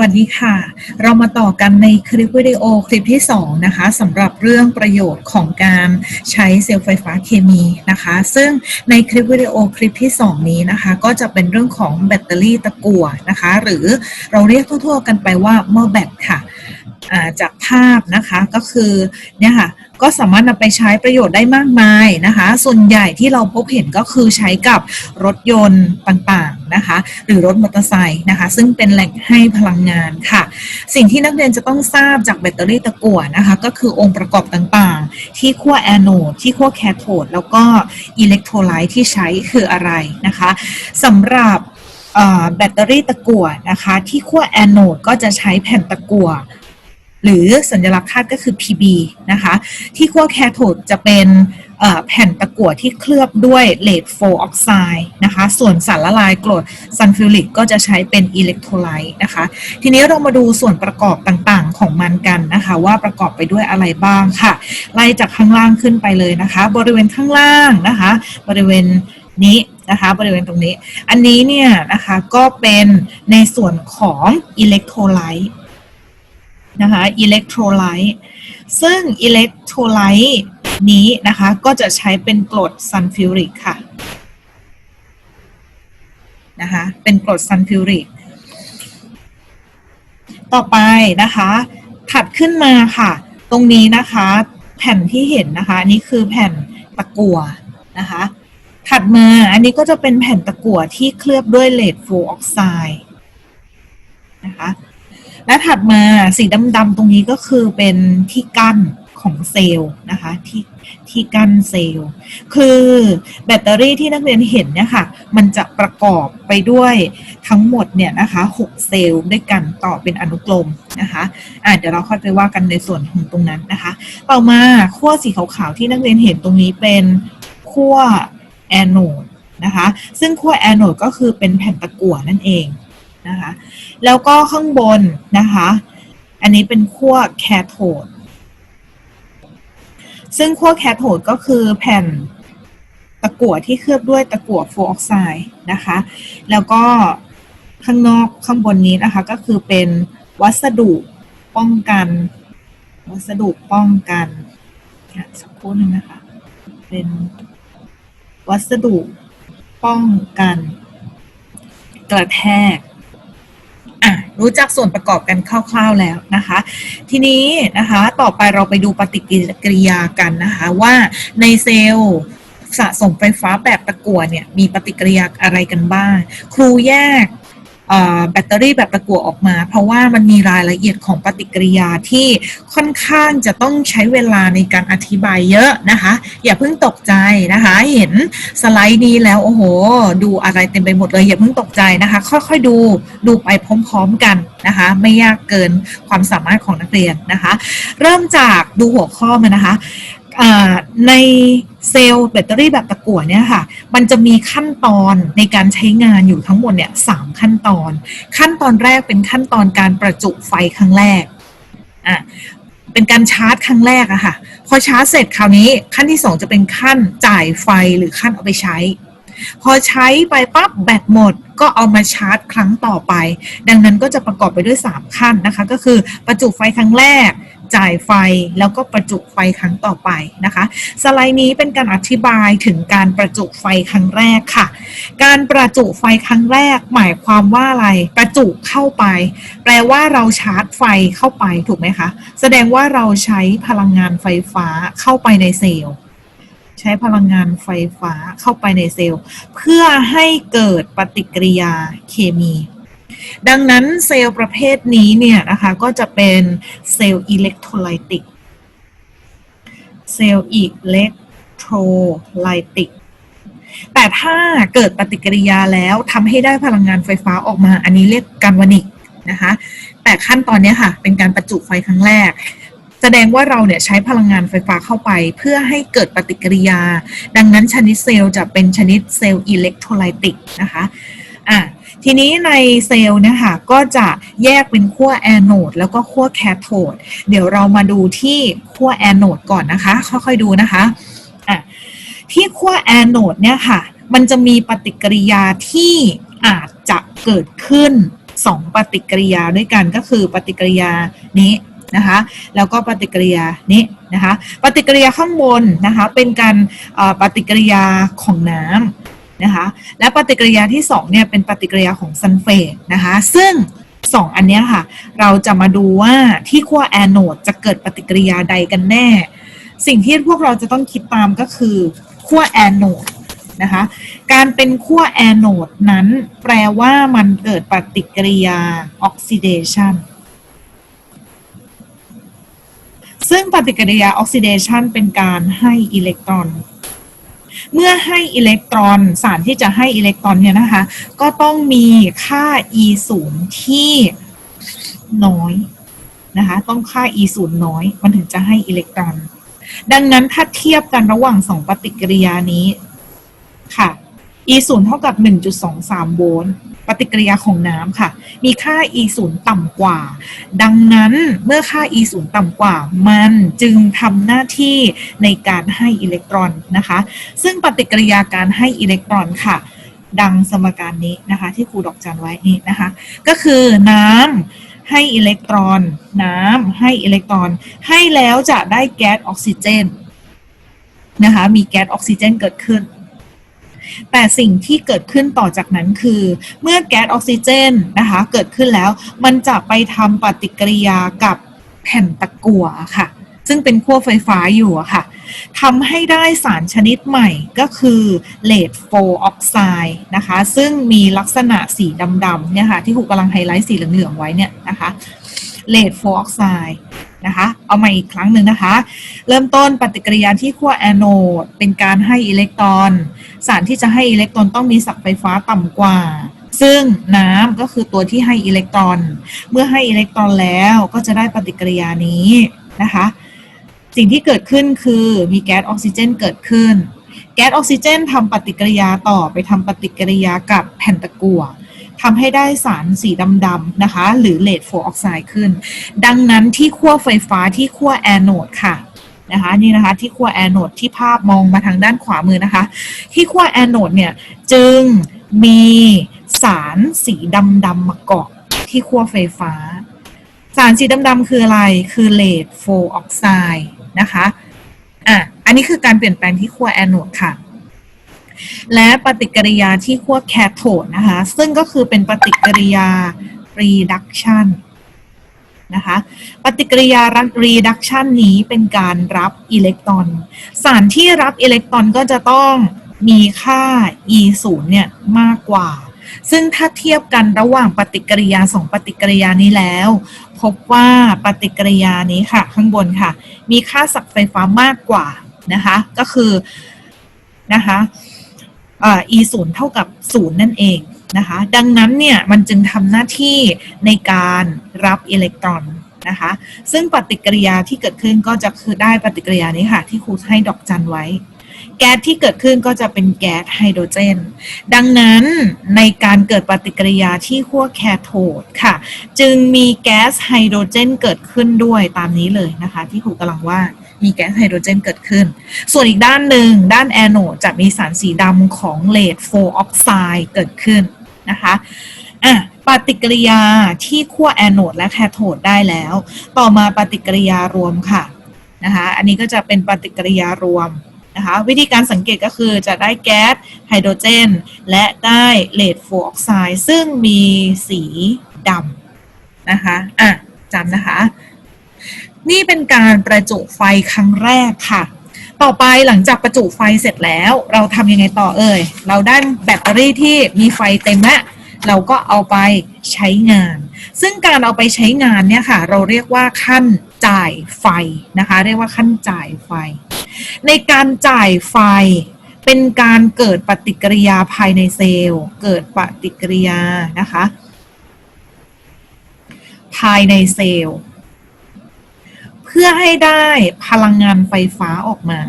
วัสดีค่ะ เรามาต่อกันในคลิปวิดีโอคลิปที่ 2 นะคะสำหรับเรื่องประโยชน์ของการใช้เซลล์ไฟฟ้าเคมีนะคะ ซึ่งในคลิปวิดีโอคลิปที่ 2 นี้นะคะ ก็จะเป็นเรื่องของแบตเตอรี่ตะกั่วนะคะ หรือเราเรียกทั่วๆกันไปว่าหม้อแบตค่ะ จากภาพนะคะก็คือเนี่ยค่ะก็สามารถนำไปใช้ประโยชน์ได้มากมายนะคะ ส่วนใหญ่ที่เราพบเห็นก็คือใช้กับรถยนต์ต่างๆนะคะ หรือรถมอเตอร์ไซค์นะคะ ซึ่งเป็นแหล่งให้พลังงานค่ะ สิ่งที่นักเรียนจะต้องทราบจากแบตเตอรี่ตะกั่วนะคะ ก็คือองค์ประกอบต่างๆ ที่ขั้วแอนโนดที่ขั้วแคโทดแล้วก็อิเล็กโทรไลต์ที่ใช้คืออะไรนะคะสำหรับแบตเตอรี่ตะกั่วนะคะ ที่ขั้วแอนโนดก็จะใช้แผ่นตะกั่ว หรือสัญลักษณ์คาดก็คือ PB นะคะ ที่ขั้วแคโทดจะเป็นแผ่นตะกั่วที่เคลือบด้วยเลดโฟออกไซด์นะคะ ส่วนสารละลายกรดซัลฟิวริกก็จะใช้เป็นอิเล็กโทรไลต์นะคะ ทีนี้เรามาดูส่วนประกอบต่างๆของมันกันนะคะ ว่าประกอบไปด้วยอะไรบ้างค่ะ ไล่จากข้างล่างขึ้นไปเลยนะคะ บริเวณข้างล่างนะคะ บริเวณนี้นะคะบริเวณตรงนี้ อันนี้เนี่ยนะคะก็เป็นในส่วนของอิเล็กโทรไลต์ นะคะอิเล็กโทรไลต์ซึ่งอิเล็กโทรไลต์นี้นะคะก็จะใช้เป็นกรดซัลฟิวริกค่ะนะคะเป็นกรดซัลฟิวริก ต่อไปนะคะถัดขึ้นมาค่ะ ตรงนี้นะคะแผ่นที่เห็นนะคะนนี้คือแผ่นตะกั่วนะคะถัดมาอันนี้ก็จะเป็นแผ่นตะกั่วที่เคลือบด้วยเลดโฟออกไซด์นะคะ และถัดมาสีดำๆตรงนี้ก็คือเป็นที่กั้นของเซลล์นะคะที่ที่กั้นเซลล์ คือแบตเตอรี่ที่นักเรียนเห็นเนี่ยค่ะ มันจะประกอบไปด้วยทั้งหมดเนี่ยนะคะ6เซลล์ด้วยกันต่อเป็นอนุกรมนะคะอะเดี๋ยวเราค่อยไปว่ากันในส่วนของตรงนั้นนะคะ ต่อมาขั้วสีขาวๆที่นักเรียนเห็นตรงนี้เป็นขั้วแอนโนดนะคะ ซึ่งขั้วแอนโนดก็คือเป็นแผ่นตะกั่วนั่นเอง นะคะ แล้วก็ข้างบนนะคะ อันนี้เป็นขั้วแคโทด ซึ่งขั้วแคโทดก็คือแผ่นตะกั่วที่เคลือบด้วยตะกั่วฟลูออกไซด์นะคะ แล้วก็ข้างนอกข้างบนนี้นะคะ ก็คือเป็นวัสดุป้องกัน วัสดุป้องกันอะสักครู่หนึงนะคะ เป็นวัสดุป้องกัน กระแทก อะรู้จักส่วนประกอบกันคร่าวๆแล้วนะคะ ทีนี้นะคะต่อไปเราไปดูปฏิกิริยากันนะคะ ว่าในเซลล์สะสมไฟฟ้าแบบตะกั่วเนี่ยมีปฏิกิริยาอะไรกันบ้าง ครูแยก แบตเตอรี่แบบตะกั่วออกมา เพราะว่ามันมีรายละเอียดของปฏิกิริยาที่ค่อนข้างจะต้องใช้เวลาในการอธิบายเยอะนะคะ อย่าเพิ่งตกใจนะคะ เห็นสไลด์นี้แล้วโอ้โห ดูอะไรเต็มไปหมดเลย อย่าเพิ่งตกใจนะคะ ค่อยๆดูดูไปพร้อมๆกันนะคะ ไม่ยากเกินความสามารถของนักเรียนนะคะ เริ่มจากดูหัวข้อมันนะคะ ในเซลล์แบตเตอรี่แบบตะกั่วเนี่ยค่ะ มันจะมีขั้นตอนในการใช้งานอยู่ทั้งหมดเนี่ยสามขั้นตอน ขั้นตอนแรกเป็นขั้นตอนการประจุไฟครั้งแรกอะเป็นการชาร์จครั้งแรกอะค่ะ พอชาร์จเสร็จคราวนี้ขั้นที่สองจะเป็นขั้นจ่ายไฟหรือขั้นเอาไปใช้ พอใช้ไปปั๊บแบตหมดก็เอามาชาร์จครั้งต่อไป ดังนั้นก็จะประกอบไปด้วย 3 ขั้นนะคะ ก็คือประจุไฟครั้งแรก จ่ายไฟแล้วก็ประจุไฟครั้งต่อไปนะคะ สไลด์นี้เป็นการอธิบายถึงการประจุไฟครั้งแรกค่ะ การประจุไฟครั้งแรก หมายความว่าอะไรประจุเข้าไป แปลว่าเราชาร์จไฟเข้าไปถูกไหมคะ แสดงว่าเราใช้พลังงานไฟฟ้าเข้าไปในเซลล์ใช้พลังงานไฟฟ้าเข้าไปในเซลล์ เพื่อให้เกิดปฏิกิริยาเคมี ดังนั้นเซลล์ประเภทนี้เนี่ยนะคะก็จะเป็นเซลล์อิเล็กโทรไลติก เซลล์อิเล็กโทรไลติก แต่ถ้าเกิดปฏิกิริยาแล้วทำให้ได้พลังงานไฟฟ้าออกมา อันนี้เรียกการวนิกนะคะ แต่ขั้นตอนนี้ค่ะ เป็นการประจุไฟครั้งแรก แสดงว่าเราเนี่ยใช้พลังงานไฟฟ้าเข้าไป เพื่อให้เกิดปฏิกิริยา ดังนั้นชนิดเซลล์จะเป็นชนิดเซลล์อิเล็กโทรไลติกนะคะ อะ ทีนี้ในเซลล์นี่ยค่ะก็จะแยกเป็นขั้วแอนโนดแล้วก็ขั้วแคโทดเดี๋ยวเรามาดูที่ขั้วแอนโนดก่อนนะคะ ค่อยๆดูนะคะอะที่ขั้วแอนโนดเนี่ยค่ะ มันจะมีปฏิกิริยาที่อาจจะเกิดขึ้นสองปฏิกิริยาด้วยกันก็คือปฏิกิริยานี้นะคะแล้วก็ปฏิกิริยานี้นะคะ ปฏิกิริยาข้างบนนะคะเป็นการปฏิกิริยาของน้ำ นะคะและปฏิกิริยาที่สองเนี่ยเป็นปฏิกิริยาของซัลเฟตนะคะซึ่งสองอันเนี้ยค่ะ เราจะมาดูว่าที่ขั้วแอนโดจะเกิดปฏิกิริยาใดกันแน่ สิ่งที่พวกเราจะต้องคิดตามก็คือขั้วแอนโดนะคะการเป็นขั้วแอนโดนั้นแปลว่ามันเกิดปฏิกิริยาออกซิเดชันซึ่งปฏิกิริยาออกซิเดชันเป็นการให้อิเล็กตรอน เมื่อให้อิเล็กตรอนสารที่จะให้อิเล็กตรอนเนี่ยนะคะ ก็ต้องมีค่า e ศูนย์ที่น้อยนะคะ ต้องค่า e ศูนย์น้อย มันถึงจะให้อิเล็กตรอน ดังนั้นถ้าเทียบกันระหว่างสองปฏิกิริยานี้ค่ะ e ศูนย์เท่ากับ 1.23 โวลต์ ปฏิกิริยาของน้ำค่ะ มีค่า e 0ต่ำกว่า ดังนั้นเมื่อค่า e 0ต่ำกว่า มันจึงทำหน้าที่ในการให้อิเล็กตรอนนะคะ ซึ่งปฏิกิริยาการให้อิเล็กตรอนค่ะดังสมการนี้นะคะที่ครูดอกจันไว้นี่นะคะ ก็คือน้ำให้อิเล็กตรอน น้ำให้อิเล็กตรอน ให้แล้วจะได้แก๊สออกซิเจนนะคะมีแก๊สออกซิเจนเกิดขึ้น แต่สิ่งที่เกิดขึ้นต่อจากนั้นคือ เมื่อแก๊สออกซิเจนนะคะเกิดขึ้นแล้วมันจะไปทำปฏิกิริยากับแผ่นตะกั่วค่ะ ซึ่งเป็นขั้วไฟฟ้าอยู่ค่ะทำให้ได้สารชนิดใหม่ก็คือเลดโฟออกไซด์นะคะ ซึ่งมีลักษณะสีดำๆเนี่ยค่ะที่ครูกำลังไฮไลท์สีเหลืองๆไว้เนี่ยนะคะเลดโฟออกไซด์ นะคะ เอามาอีกครั้งหนึ่งนะคะ เริ่มต้นปฏิกิริยาที่ขั้วแอนโอดเป็นการให้อิเล็กตรอน สารที่จะให้อิเล็กตรอนต้องมีศักย์ไฟฟ้าต่ำกว่า ซึ่งน้ำก็คือตัวที่ให้อิเล็กตรอน เมื่อให้อิเล็กตรอนแล้วก็จะได้ปฏิกิริยานี้นะคะ สิ่งที่เกิดขึ้นคือมีแก๊สออกซิเจนเกิดขึ้น แก๊สออกซิเจนทำปฏิกิริยาต่อไปทำปฏิกิริยากับแผ่นตะกั่ว ทำให้ได้สารสีดำๆนะคะ หรือเลดโฟออกไซด์ขึ้น ดังนั้นที่ขั้วไฟฟ้าที่ขั้วแอนโดค่ะนะคะนี่นะคะที่ขั้วแอนโดที่ภาพมองมาทางด้านขวามือนะคะ ที่ขั้วแอนโดเนี่ยจึงมีสารสีดำๆมาเกาะที่ขั้วไฟฟ้า สารสีดำๆคืออะไรคือเลดโฟออกไซด์นะคะอะอันนี้คือการเปลี่ยนแปลงที่ขั้วแอนโดค่ะ และปฏิกิริยาที่ขั้วแคโทดนะคะ ซึ่งก็คือเป็นปฏิกิริยา reduction นะคะ ปฏิกิริยา reduction นี้เป็นการรับอิเล็กตรอน สารที่รับอิเล็กตรอนก็จะต้องมีค่า e 0เนี่ยมากกว่า ซึ่งถ้าเทียบกันระหว่างปฏิกิริยาสองปฏิกิริยานี้แล้ว พบว่าปฏิกิริยานี้ค่ะ ข้างบนค่ะ มีค่าศักย์ไฟฟ้ามากกว่านะคะ ก็คือนะคะ เอ่อ e 0เท่ากับ0นั่นเองนะคะ ดังนั้นเนี่ยมันจึงทำหน้าที่ในการรับอิเล็กตรอนนะคะ ซึ่งปฏิกิริยาที่เกิดขึ้นก็จะคือได้ปฏิกิริยานี้ค่ะ ที่ครูให้ดอกจันไว้ แก๊สที่เกิดขึ้นก็จะเป็นแก๊สไฮโดรเจน ดังนั้นในการเกิดปฏิกิริยาที่ขั้วแคโทดค่ะ จึงมีแก๊สไฮโดรเจนเกิดขึ้นด้วยตามนี้เลยนะคะ ที่ครูกำลังว่า มีแก๊สไฮโดรเจนเกิดขึ้น ส่วนอีกด้านหนึ่งด้านแอนโดจะมีสารสีดำของเลดโฟออกไซด์เกิดขึ้นนะคะอะปฏิกิริยาที่ขั้วแอนโดและแคโทดได้แล้ว ต่อมาปฏิกิริยารวมค่ะนะคะอันนี้ก็จะเป็นปฏิกิริยารวมนะคะวิธีการสังเกตก็คือจะได้แก๊สไฮโดรเจน และได้เลดโฟออกไซด์ซึ่งมีสีดำนะคะอะจำนะคะ นี่เป็นการประจุไฟครั้งแรกค่ะ ต่อไปหลังจากประจุไฟเสร็จแล้ว เราทำยังไงต่อเอ่ย เราได้แบตเตอรี่ที่มีไฟเต็มแล้วเราก็เอาไปใช้งาน ซึ่งการเอาไปใช้งานเนี่ยค่ะ เราเรียกว่าขั้นจ่ายไฟนะคะ เรียกว่าขั้นจ่ายไฟ ในการจ่ายไฟเป็นการเกิดปฏิกิริยาภายในเซลล์ เกิดปฏิกิริยานะคะ ภายในเซลล์ เพื่อให้ได้พลังงานไฟฟ้าออกมา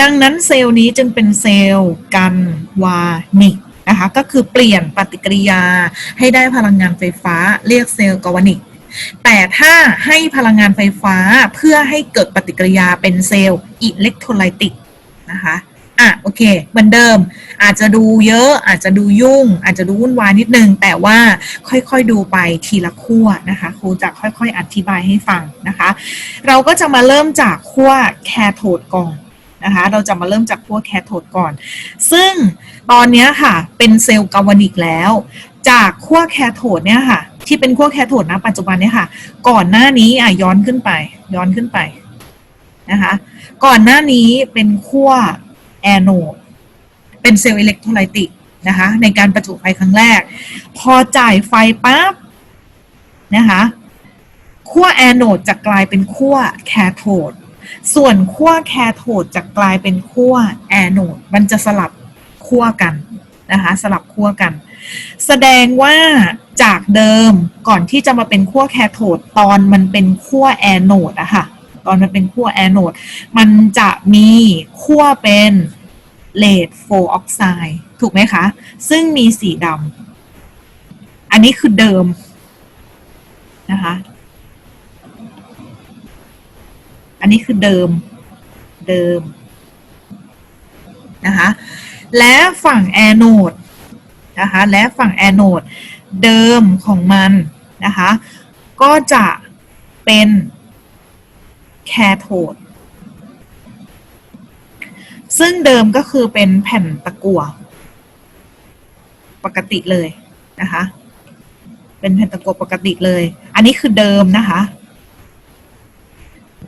ดังนั้นเซลล์นี้จึงเป็นเซลล์กันวานิกนะคะก็คือเปลี่ยนปฏิกิริยาให้ได้พลังงานไฟฟ้าเรียกเซลล์กวานิก แต่ถ้าให้พลังงานไฟฟ้าเพื่อให้เกิดปฏิกิริยาเป็นเซลล์อิเล็กโทรไลติกนะคะ อะโอเค เหมือนเดิม อาจจะดูเยอะ อาจจะดูยุ่ง อาจจะดูวุ่นวายนิดนึง แต่ว่าค่อยๆดูไปทีละขั้วนะคะครูจะค่อยๆอธิบายให้ฟังนะคะ เราก็จะมาเริ่มจากขั้วแคโทดก่อนนะคะ เราจะมาเริ่มจากขั้วแคโทดก่อน ซึ่งตอนนี้ค่ะ เป็นเซลล์กาวานิกแล้ว จากขั้วแคโทดเนี่ยค่ะ ที่เป็นขั้วแคโทดนะปัจจุบันเนี่ยค่ะ ก่อนหน้านี้อะย้อนขึ้นไป ย้อนขึ้นไปนะคะ ก่อนหน้านี้เป็นขั้ว แอนโนดเป็นเซลล์อิเล็กโทรไลติกนะคะในการประจุไฟครั้งแรก พอจ่ายไฟปั๊บนะคะขั้วแอนโนดจะกลายเป็นขั้วแคโทดส่วนขั้วแคโทดจะกลายเป็นขั้วแอนโนดมันจะสลับขั้วกันนะคะสลับขั้วกัน แสดงว่าจากเดิมก่อนที่จะมาเป็นขั้วแคโทดตอนมันเป็นขั้วแอนโนดอะค่ะ ตอนมันเป็นขั้วแอนโนดมันจะมีขั้วเป็นเลดโฟออกไซด์ถูกไหมคะ ซึ่งมีสีดำอันนี้คือเดิมนะคะ อันนี้คือเดิมเดิมนะคะ และฝั่งแอนโนดนะคะ และฝั่งแอนโนดเดิมของมันนะคะ ก็จะเป็น แคโทด ซึ่งเดิมก็คือเป็นแผ่นตะกั่วปกติเลยนะคะ เป็นแผ่นตะกั่วปกติเลย อันนี้คือเดิมนะคะ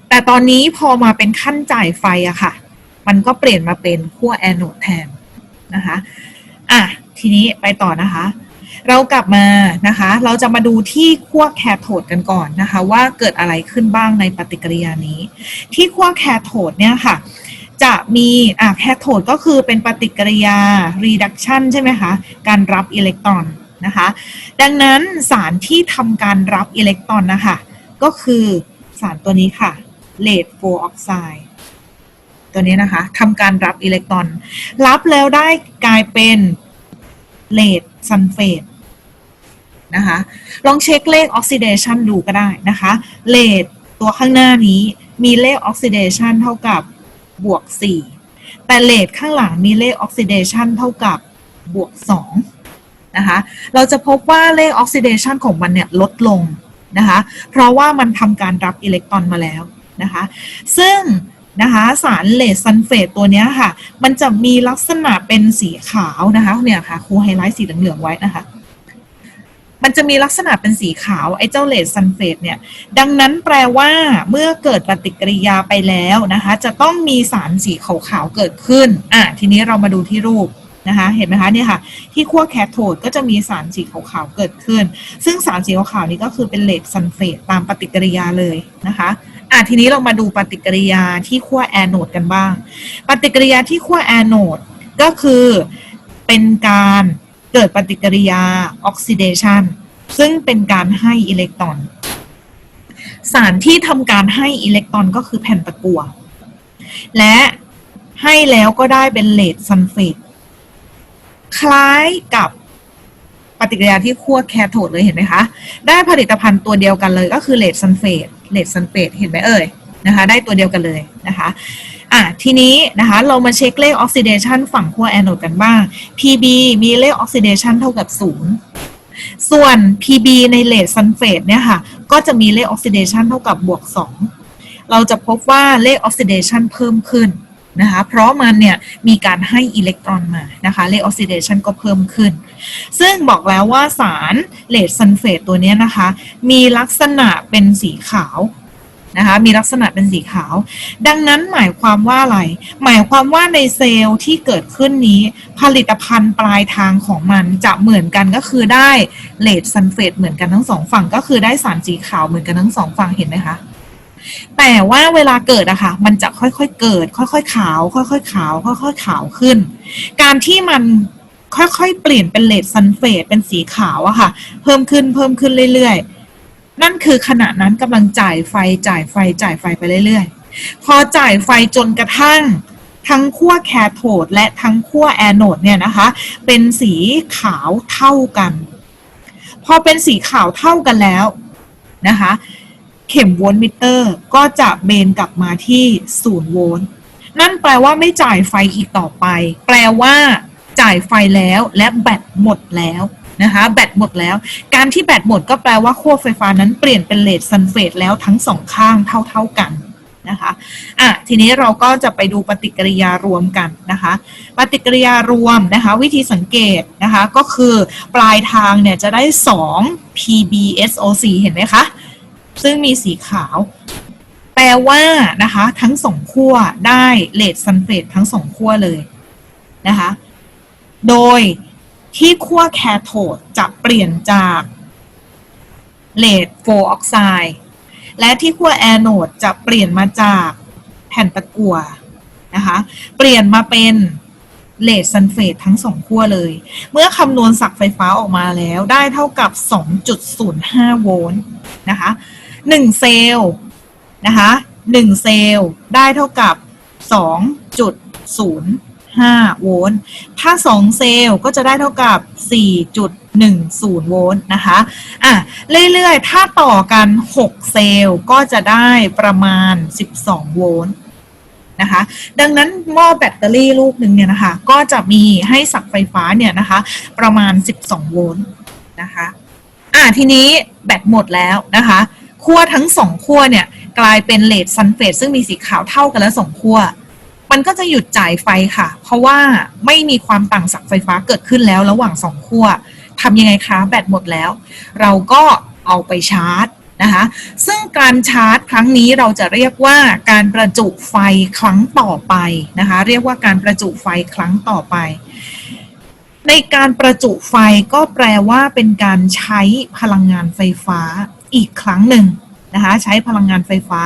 แต่ตอนนี้พอมาเป็นขั้นจ่ายไฟอะค่ะ มันก็เปลี่ยนมาเป็นขั้วแอนโนดแทนนะคะ อะ ทีนี้ไปต่อนะคะ เรากลับมานะคะ เราจะมาดูที่ขั้วแคโทดกันก่อนนะคะ ว่าเกิดอะไรขึ้นบ้างในปฏิกิริยานี้ ที่ขั้วแคโทดเนี่ยค่ะ จะมีอะแคโทดก็คือเป็นปฏิกิริยา reduction ใช่ไหมคะการรับอิเล็กตรอนนะคะ ดังนั้นสารที่ทำการรับอิเล็กตรอนนะคะก็คือสารตัวนี้ค่ะ lead f o r oxide ตัวนี้นะคะทำการรับอิเล็กตรอน รับแล้วได้กลายเป็นเลดซัลเฟต นะคะ ลองเช็คเลขออกซิเดชันดูก็ได้นะคะเลดตัวข้างหน้านี้มีเลขออกซิเดชันเท่ากับบวก 4 แต่เลดข้างหลังมีเลขออกซิเดชันเท่ากับบวก 2 นะคะ เราจะพบว่าเลขออกซิเดชันของมันเนี่ยลดลงนะคะ เพราะว่ามันทำการรับอิเล็กตรอนมาแล้วนะคะ ซึ่งนะคะสารเลดซัลเฟตตัวนี้ค่ะ มันจะมีลักษณะเป็นสีขาวนะคะเนี่ยค่ะครูไฮไลท์สีเหลืองๆไว้นะคะ มันจะมีลักษณะเป็นสีขาว ไอ้เจ้าเลดซัลเฟตเนี่ย ดังนั้นแปลว่าเมื่อเกิดปฏิกิริยาไปแล้วนะคะ จะต้องมีสารสีขาวๆเกิดขึ้น อะ ทีนี้เรามาดูที่รูปนะคะ เห็นไหมคะเนี่ยค่ะ ที่ขั้วแคโทดก็จะมีสารสีขาวๆเกิดขึ้น ซึ่งสารสีขาวๆนี้ก็คือเป็นเลดซัลเฟตตามปฏิกิริยาเลยนะคะอะทีนี้เรามาดูปฏิกิริยาที่ขั้วแอนโนดกันบ้าง ปฏิกิริยาที่ขั้วแอนโนดก็คือเป็นการ เกิดปฏิกิริยาออกซิเดชันซึ่งเป็นการให้อิเล็กตรอน สารที่ทำการให้อิเล็กตรอนก็คือแผ่นตะกั่วและให้แล้วก็ได้เป็นเลดซัลเฟตคล้ายกับปฏิกิริยาที่ขั้วแคโทดเลยเห็นไหมคะ ได้ผลิตภัณฑ์ตัวเดียวกันเลยก็คือเลดซัลเฟตเลดซัลเฟตเห็นไหมเอ่ยนะคะ ได้ตัวเดียวกันเลยนะคะ อะทีนี้นะคะเรามาเช็คเลขออกซิเดชันฝั่งขั้วแอนโนดกันบ้าง PB มีเลขออกซิเดชันเท่ากับ 0 ส่วน PB ในเลดซัลเฟตเนี่ยค่ะก็จะมีเลขออกซิเดชันเท่ากับบวก 2 เราจะพบว่าเลขออกซิเดชันเพิ่มขึ้นนะคะเพราะมันเนี่ยมีการให้อิเล็กตรอนมานะคะเลขออกซิเดชันก็เพิ่มขึ้น ซึ่งบอกแล้วว่าสารเลดซัลเฟตตัวเนี้ยนะคะ มีลักษณะเป็นสีขาว นะคะ มีลักษณะเป็นสีขาว ดังนั้นหมายความว่าอะไร หมายความว่าในเซลล์ที่เกิดขึ้นนี้ ผลิตภัณฑ์ปลายทางของมันจะเหมือนกันก็คือได้เลดซัลเฟตเหมือนกันทั้งสองฝั่ง ก็คือได้สารสีขาวเหมือนกันทั้งสองฝั่งเห็นไหมคะแต่ว่าเวลาเกิดอะค่ะ มันจะค่อยๆเกิด ค่อยๆขาว ค่อยๆขาว ค่อยๆขาวขึ้น การที่มันค่อยๆเปลี่ยนเป็นเลดซัลเฟตเป็นสีขาวอะค่ะ เพิ่มขึ้นเพิ่มขึ้นเรื่อยๆ นั่นคือขณะนั้นกำลังจ่ายไฟจ่ายไฟจ่ายไฟไปเรื่อยๆ พอจ่ายไฟจนกระทั่งทั้งขั้วแคโทดและทั้งขั้วแอนโนดเนี่ยนะคะ เป็นสีขาวเท่ากัน พอเป็นสีขาวเท่ากันแล้วนะคะ เข็มโวลต์มิเตอร์ก็จะเบนกลับมาที่0โวลต์นั่นแปลว่าไม่จ่ายไฟอีกต่อไป แปลว่าจ่ายไฟแล้วและแบตหมดแล้ว นะคะ แบตหมดแล้ว การที่แบตหมดก็แปลว่าขั้วไฟฟ้านั้นเปลี่ยนเป็นเลดซัลเฟตแล้วทั้งสองข้างเท่า ๆกันนะคะอะทีนี้เราก็จะไปดูปฏิกิริยารวมกันนะคะ ปฏิกิริยารวมนะคะวิธีสังเกตนะคะก็คือปลายทางเนี่ยจะได้ 2 PbSO4 เห็นไหมคะ ซึ่งมีสีขาว แปลว่านะคะทั้งสองขั้วได้เลดซัลเฟตทั้งสองขั้วเลยนะคะ โดย ที่ขั้วแคโทดจะเปลี่ยนจากเลดโฟออกไซด์และที่ขั้วแอนโดจะเปลี่ยนมาจากแผ่นตะกั่วนะคะเปลี่ยนมาเป็นเลดซัลเฟตทั้งสองขั้วเลย เมื่อคำนวณศักไฟฟ้าออกมาแล้วได้เท่ากับ 2.05 โวลต์นะคะ1เซลล์นะคะ1เซลล์ได้เท่ากับ 2.05 5 โวลต์ ถ้า 2 เซลล์ก็จะได้เท่ากับ 4.10 โวลต์นะคะ อะ เรื่อยๆ ถ้าต่อกัน 6 เซลล์ก็จะได้ประมาณ 12 โวลต์นะคะดังนั้นหม้อแบตเตอรี่ลูกหนึ่งเนี่ยนะคะก็จะมีให้สักไฟฟ้าเนี่ยนะคะประมาณ 12 โวลต์นะคะอะทีนี้แบตหมดแล้วนะคะขั้วทั้งสองขั้วเนี่ยกลายเป็นเลดซัลเฟตซึ่งมีสีขาวเท่ากันแล้วสองขั้ว มันก็จะหยุดจ่ายไฟค่ะ เพราะว่าไม่มีความต่างศักย์ไฟฟ้าเกิดขึ้นแล้วระหว่างสองขั้วทำยังไงคะแบตหมดแล้ว เราก็เอาไปชาร์จนะคะซึ่งการชาร์จครั้งนี้เราจะเรียกว่าการประจุไฟครั้งต่อไปนะคะเรียกว่าการประจุไฟครั้งต่อไป ในการประจุไฟก็แปลว่าเป็นการใช้พลังงานไฟฟ้าอีกครั้งหนึ่งนะคะใช้พลังงานไฟฟ้า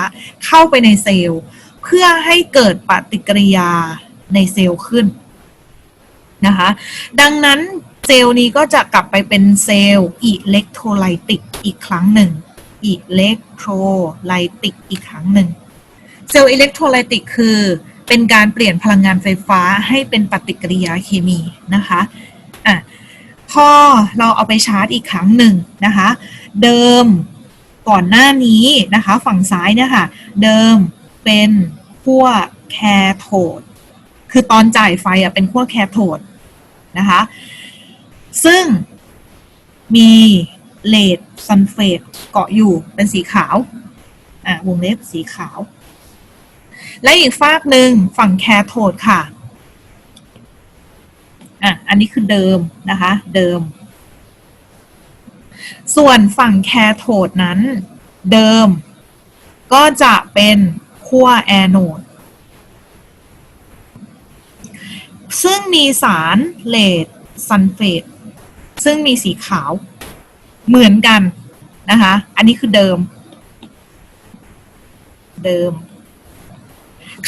เข้าไปในเซลล์ เพื่อให้เกิดปฏิกิริยาในเซลล์ขึ้นนะคะ ดังนั้นเซลล์นี้ก็จะกลับไปเป็นเซลล์อิเล็กโทรไลติกอีกครั้งหนึ่งอิเล็กโทรไลติกอีกครั้งหนึ่ง เซลล์อิเล็กโทรไลติกคือเป็นการเปลี่ยนพลังงานไฟฟ้าให้เป็นปฏิกิริยาเคมีนะคะอะพอเราเอาไปชาร์จอีกครั้งหนึ่งนะคะ เดิมก่อนหน้านี้นะคะ ฝั่งซ้ายเนี่ยค่ะ เดิมเป็น ขั้วแคโทดคือตอนจ่ายไฟอะเป็นขั้วแคโทดนะคะ ซึ่งมีเลดซัลเฟตเกาะอยู่เป็นสีขาว อะวงเล็บสีขาว และอีกฝากหนึ่งฝั่งแคโทดค่ะ อะ อันนี้คือเดิมนะคะ เดิม ส่วนฝั่งแคโทดนั้น เดิม ก็จะเป็น ขั้วแอนโนดซึ่งมีสารเลดซัลเฟตซึ่งมีสีขาวเหมือนกันนะคะ อันนี้คือเดิม เดิม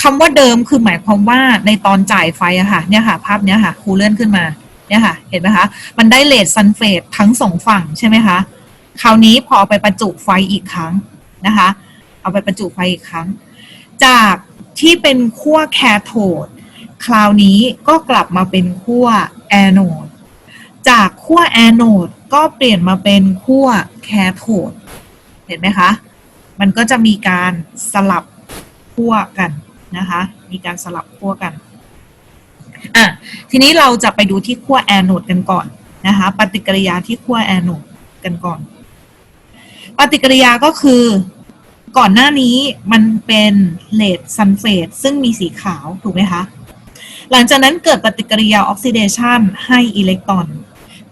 คำว่าเดิมคือหมายความว่าในตอนจ่ายไฟอะค่ะ เนี่ยค่ะ ภาพเนี้ยค่ะครูเลื่อนขึ้นมา เนี่ยค่ะ เห็นไหมคะ มันได้เลดซัลเฟตทั้งสองฝั่งใช่ไหมคะ คราวนี้พอเอาไปประจุไฟอีกครั้งนะคะ เอาไปประจุไฟอีกครั้ง จากที่เป็นขั้วแคโทดคราวนี้ก็กลับมาเป็นขั้วแอนโนดจากขั้วแอนโนดก็เปลี่ยนมาเป็นขั้วแคโทดเห็นไหมคะ มันก็จะมีการสลับขั้วกันนะคะ มีการสลับขั้วกันอะทีนี้เราจะไปดูที่ขั้วแอนโนดกันก่อนนะคะ ปฏิกิริยาที่ขั้วแอนโนดกันก่อน ปฏิกิริยาก็คือ ก่อนหน้านี้มันเป็นเลดซัลเฟตซึ่งมีสีขาวถูกไหมคะ หลังจากนั้นเกิดปฏิกิริยาออกซิเดชันให้อิเล็กตรอน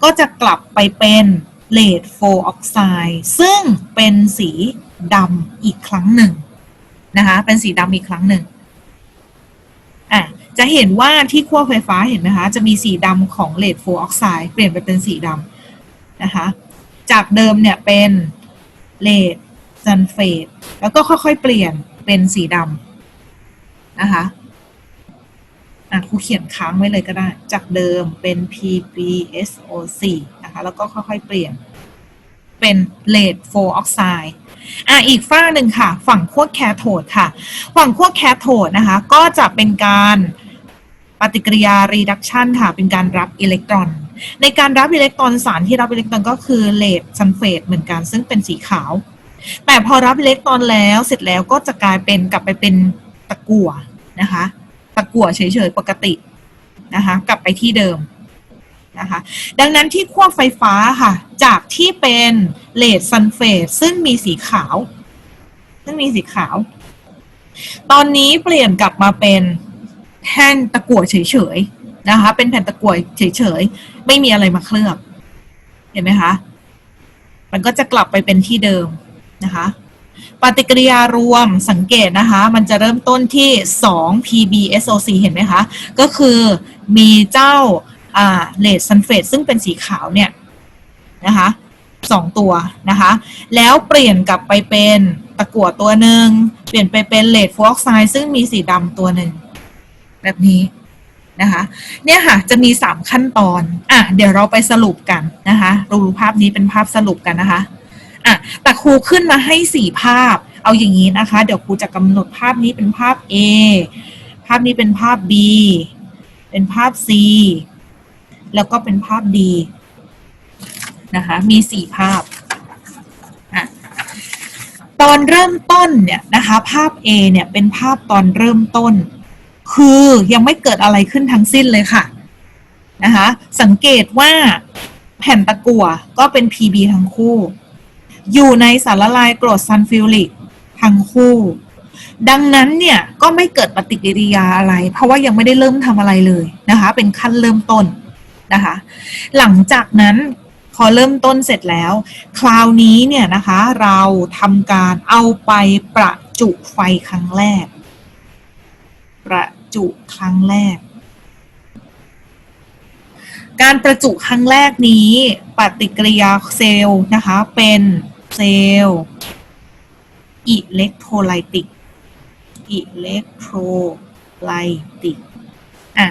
ก็จะกลับไปเป็นเลดโฟออกไซด์ซึ่งเป็นสีดำอีกครั้งหนึ่งนะคะเป็นสีดำอีกครั้งหนึ่งอะจะเห็นว่าที่ขั้วไฟฟ้าเห็นไหมคะ จะมีสีดำของเลดโฟออกไซด์เปลี่ยนไปเป็นสีดำนะคะ จากเดิมเนี่ยเป็นเลด ซัลเฟตแล้วก็ค่อยๆเปลี่ยนเป็นสีดำนะคะอะครูเขียนค้างไว้เลยก็ได้ จากเดิมเป็น PbSO4 นะคะ แล้วก็ค่อยๆเปลี่ยนเป็นเลดโฟออกไซด์อะอีกฝ้าหนึ่งค่ะ ฝั่งขั้วแคโทดค่ะ ฝั่งขั้วแคโทดนะคะ ก็จะเป็นการปฏิกิริยา reduction ค่ะ เป็นการรับอิเล็กตรอน ในการรับอิเล็กตรอนสารที่รับอิเล็กตรอนก็คือเลดซัลเฟตเหมือนกัน ซึ่งเป็นสีขาว แต่พอรับเล็กตอนแล้วเสร็จแล้วก็จะกลายเป็นกลับไปเป็นตะกั่วนะคะ ตะกั่วเฉยๆปกตินะคะ กลับไปที่เดิมนะคะ ดังนั้นที่ขั้วไฟฟ้าค่ะ จากที่เป็นเลดซัลเฟตซึ่งมีสีขาว ซึ่งมีสีขาว ตอนนี้เปลี่ยนกลับมาเป็นแท่นตะกั่วเฉยๆนะคะ เป็นแผ่นตะกั่วเฉยๆ ไม่มีอะไรมาเคลือบ เห็นไหมคะ มันก็จะกลับไปเป็นที่เดิม นะคะปฏิกิริยารวมสังเกตนะคะ มันจะเริ่มต้นที่ 2 PbSOC เห็นไหมคะ ก็คือมีเจ้าเลดซัลเฟตซึ่งเป็นสีขาวเนี่ยนะคะสองตัวนะคะ แล้วเปลี่ยนกลับไปเป็นตะกั่วตัวหนึ่งเปลี่ยนไปเป็นเลดฟลูออกไซด์ซึ่งมีสีดำตัวหนึ่งแบบนี้นะคะเนี่ยค่ะจะมี 3 ขั้นตอนอะเดี๋ยวเราไปสรุปกันนะคะราดูภาพนี้เป็นภาพสรุปกันนะคะ อะแต่ครูขึ้นมาให้4ภาพ เอาอย่างนี้นะคะ เดี๋ยวครูจะกำหนดภาพนี้เป็นภาพ A ภาพนี้เป็นภาพ B เป็นภาพ C แล้วก็เป็นภาพ D นะคะ มี4ภาพอะตอนเริ่มต้นเนี่ยนะคะ ภาพ A เนี่ยเป็นภาพตอนเริ่มต้น คือยังไม่เกิดอะไรขึ้นทั้งสิ้นเลยค่ะนะคะ สังเกตว่าแผ่นตะกั่วก็เป็น PB ทั้งคู่ อยู่ในสารละลายกรดซัลฟิวริกทั้งคู่ ดังนั้นเนี่ยก็ไม่เกิดปฏิกิริยาอะไร เพราะว่ายังไม่ได้เริ่มทำอะไรเลยนะคะ เป็นขั้นเริ่มต้นนะคะ หลังจากนั้นพอเริ่มต้นเสร็จแล้ว คราวนี้เนี่ยนะคะเราทำการเอาไปประจุไฟครั้งแรก ประจุครั้งแรก การประจุครั้งแรกนี้ปฏิกิริยาเซลล์นะคะเป็น เซลล์อิเล็กโทรไลติกอิเล็กโทรไลติกอะ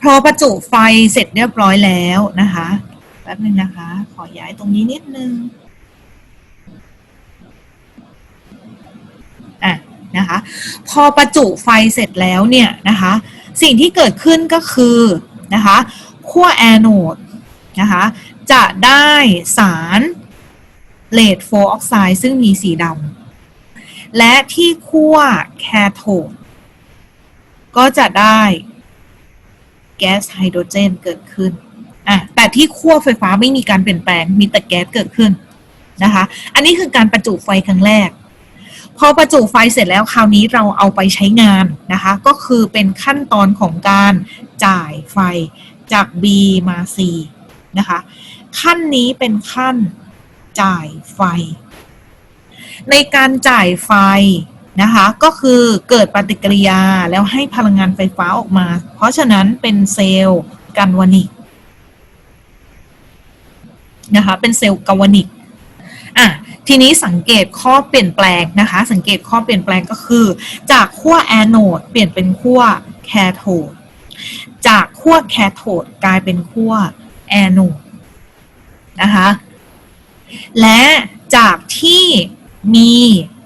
พอประจุไฟเสร็จเรียบร้อยแล้วนะคะแป๊บนึงนะคะ ขอย้ายตรงนี้นิดนึงอะนะคะ พอประจุไฟเสร็จแล้วเนี่ยนะคะ สิ่งที่เกิดขึ้นก็คือนะคะขั้วแอนโอดนะคะจะได้สาร เลดโฟออกไซด์ซึ่งมีสีดำและที่ขั้วแคโทดก็จะได้แก๊สไฮโดรเจนเกิดขึ้นอะแต่ที่ขั้วไฟฟ้าไม่มีการเปลี่ยนแปลง มีแต่แก๊สเกิดขึ้นนะคะ อันนี้คือการประจุไฟครั้งแรก พอประจุไฟเสร็จแล้วคราวนี้เราเอาไปใช้งานนะคะ ก็คือเป็นขั้นตอนของการจ่ายไฟจาก B มา C นะคะ ขั้นนี้เป็นขั้น จ่ายไฟ ในการจ่ายไฟนะคะก็คือเกิดปฏิกิริยาแล้วให้พลังงานไฟฟ้าออกมา เพราะฉะนั้นเป็นเซลล์กันวานิกนะคะเป็นเซลล์กาวานิกอะทีนี้สังเกตข้อเปลี่ยนแปลงนะคะ สังเกตข้อเปลี่ยนแปลงก็คือ จากขั้วแอนโอดเปลี่ยนเป็นขั้วแคโทดจากขั้วแคโทดกลายเป็นขั้วแอนโอดนะคะ และจากที่มี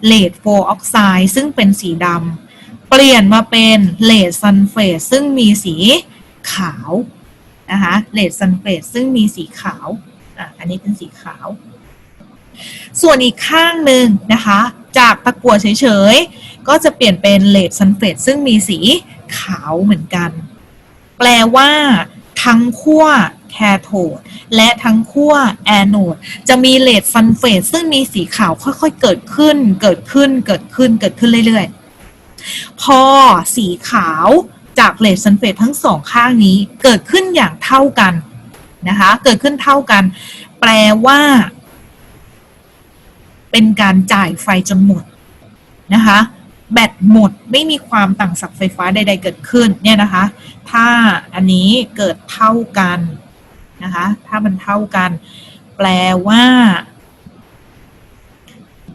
เลดโฟออกไซด์ซึ่งเป็นสีดำเปลี่ยนมาเป็นเลดซัลเฟตซึ่งมีสีขาวนะคะเลดซัลเฟตซึ่งมีสีขาวอะอันนี้เป็นสีขาว ส่วนอีกข้างหนึ่งนะคะ จากตะกั่วเฉยๆ ก็จะเปลี่ยนเป็นเลดซัลเฟตซึ่งมีสีขาวเหมือนกัน แปลว่าทั้งขั้ว แคโทดและทั้งขั้วแอนโอดจะมีเลดซัลเฟตซึ่งมีสีขาวค่อยๆเกิดขึ้น เกิดขึ้นเกิดขึ้นเกิดขึ้นเรื่อยๆ พอสีขาวจากเลดซัลเฟตทั้งสองข้างนี้เกิดขึ้นอย่างเท่ากันนะคะเกิดขึ้นเท่ากัน แปลว่า เป็นการจ่ายไฟจนหมดนะคะแบตหมดไม่มีความต่างศักไฟฟ้าใด ๆ เกิดขึ้นเนี่ยนะคะ ถ้าอันนี้เกิดเท่ากัน นะคะ ถ้ามันเท่ากัน แปลว่า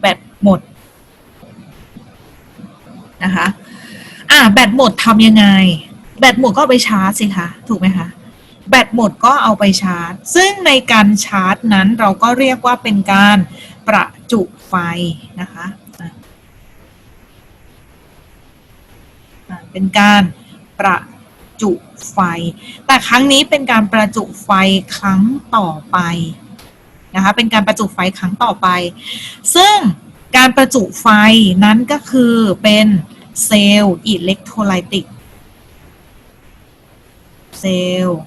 แบตหมดนะคะ อ่าแบตหมดทำยังไง แบตหมดก็ไปชาร์จสิคะ ถูกไหมคะ แบตหมดก็เอาไปชาร์จ ซึ่งในการชาร์จนั้นเราก็เรียกว่าเป็นการประจุไฟนะคะเป็นการประ จุไฟ แต่ครั้งนี้เป็นการประจุไฟครั้งต่อไปนะคะเป็นการประจุไฟครั้งต่อไป ซึ่งการประจุไฟนั้นก็คือเป็นเซลล์อิเล็กโทรไลติกเซลล์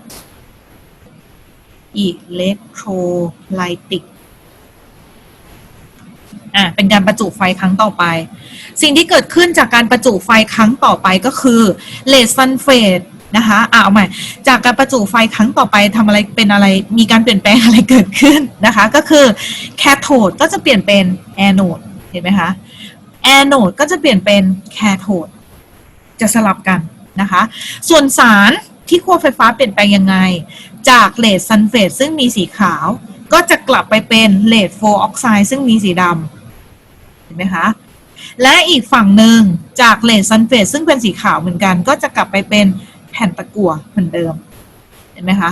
อิเล็กโทรไลติกอะเป็นการประจุไฟครั้งต่อไป สิ่งที่เกิดขึ้นจากการประจุไฟครั้งต่อไปก็คือเลดซันเฟต นะคะอะเอาใหม่ จากการประจุไฟครั้งต่อไปทำอะไรเป็นอะไร มีการเปลี่ยนแปลงอะไรเกิดขึ้นนะคะ ก็คือแคโทดก็จะเปลี่ยนเป็นแอนโนดเห็นไหมคะแอนโนดก็จะเปลี่ยนเป็นแคโทดจะสลับกันนะคะ ส่วนสารที่ขั้วไฟฟ้าเปลี่ยนแปลงยังไง จากเลดซันเฟตซึ่งมีสีขาว ก็จะกลับไปเป็นเลดโฟออกไซด์ซึ่งมีสีดำเห็นไหมคะและอีกฝั่งหนึ่งจากเลดซันเฟตซึ่งเป็นสีขาวเหมือนกัน ก็จะกลับไปเป็น แผ่นตะกั่วเหมือนเดิม เห็นไหมคะ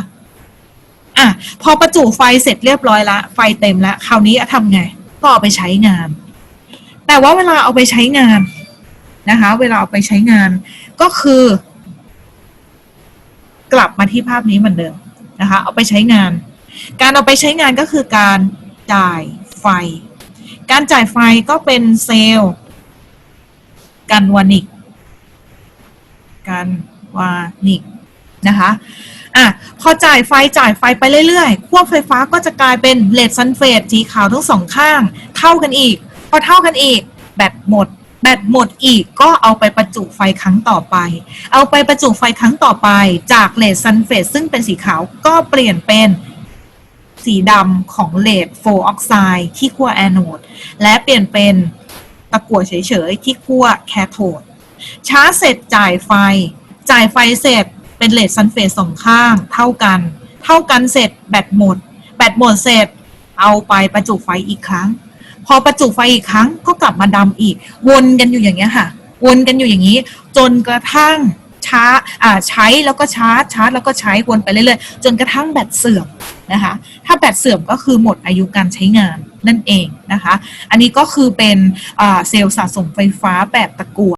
อะพอประจุไฟเสร็จเรียบร้อยละ ไฟเต็มล้วคราวนี้ทำไงก็เอาไปใช้งาน แต่ว่าเวลาเอาไปใช้งานนะคะ เวลาเอาไปใช้งานก็คือ กลับมาที่ภาพนี้เหมือนเดิมนะคะ เอาไปใช้งาน การเอาไปใช้งานก็คือการจ่ายไฟ การจ่ายไฟก็เป็นเซลล์กันวานิกกัน วานิกนะคะอะพอจ่ายไฟจ่ายไฟไปเรื่อยๆ ขั้วไฟฟ้าก็จะกลายเป็นเลดซันเฟตสีขาวทั้งสองข้าง เท่ากันอีก พอเท่ากันอีก แบตหมด แบตหมดอีกก็เอาไปประจุไฟครั้งต่อไป เอาไปประจุไฟครั้งต่อไป จากเลดซันเฟตซึ่งเป็นสีขาวก็เปลี่ยนเป็นสีดำของเลดโฟออกไซด์ที่ขั้วแอนโนด และเปลี่ยนเป็นตะกั่วเฉยๆ ที่ขั้วแคโทดชาร์จเสร็จจ่ายไฟ จ่ายไฟเสร็จเป็นเลดซันเฟตสองข้างเท่ากัน เท่ากันเสร็จแบตหมด แบตหมดเสร็จเอาไปประจุไฟอีกครั้ง พอประจุไฟอีกครั้งก็กลับมาดำอีก วนกันอยู่อย่างเงี้ยค่ะ วนกันอยู่อย่างนี้ จนกระทั่งชาอ่าใช้แล้วก็ชาร์จชาร์จแล้วก็ใช้วนไปเรื่อยๆ จนกระทั่งแบตเสื่อมนะคะ ถ้าแบตเสื่อมก็คือหมดอายุการใช้งานนั่นเองนะคะ อันนี้ก็คือเป็นเซลล์สะสมไฟฟ้าแบบตะกั่ว